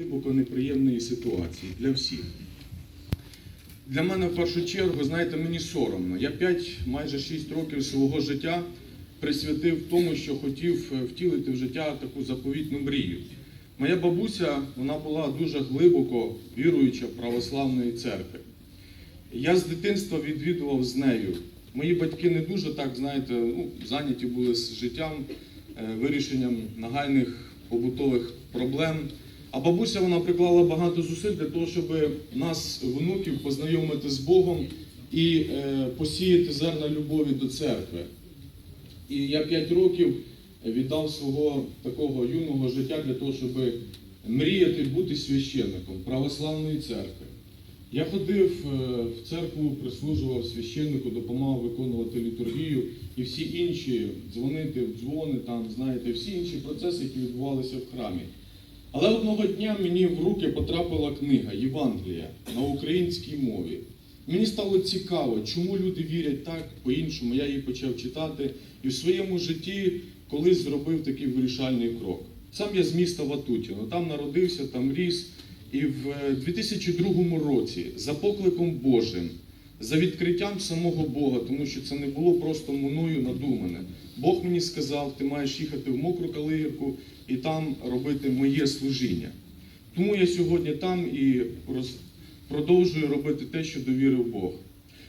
глибоко неприємної ситуації для всіх. Для мене в першу чергу, знаєте, мені соромно. Я 5, майже 6 років свого життя присвятив тому, що хотів е, втілити в життя таку заповітну мрію. Моя бабуся вона була дуже глибоко віруюча православної церкви. Я з дитинства відвідував з нею. Мої батьки не дуже так, знаєте, ну, зайняті були з життям, е, вирішенням нагальних побутових проблем. А бабуся вона приклала багато зусиль для того, щоб нас, внуків, познайомити з Богом і е, посіяти зерна любові до церкви. І я 5 років віддав свого такого юного життя для того, щоб мріяти бути священником православної церкви. Я ходив е, в церкву, прислужував священнику, допомагав виконувати літургію і всі інші дзвонити в дзвони, там, знаєте, всі інші процеси, які відбувалися в храмі. Але одного дня мені в руки потрапила книга Євангелія на українській мові. Мені стало цікаво, чому люди вірять так, по-іншому. Я її почав читати і в своєму житті колись зробив такий вирішальний крок. Сам я з міста Ватутіно, там народився, там ріс. І в е, 2002 році за покликом Божим, за відкриттям самого Бога, тому що це не було просто мною надумане. Бог мені сказав, ти маєш їхати в мокру калигірку і там робити моє служіння. Тому я сьогодні там і продовжую робити те, що довірив Бог.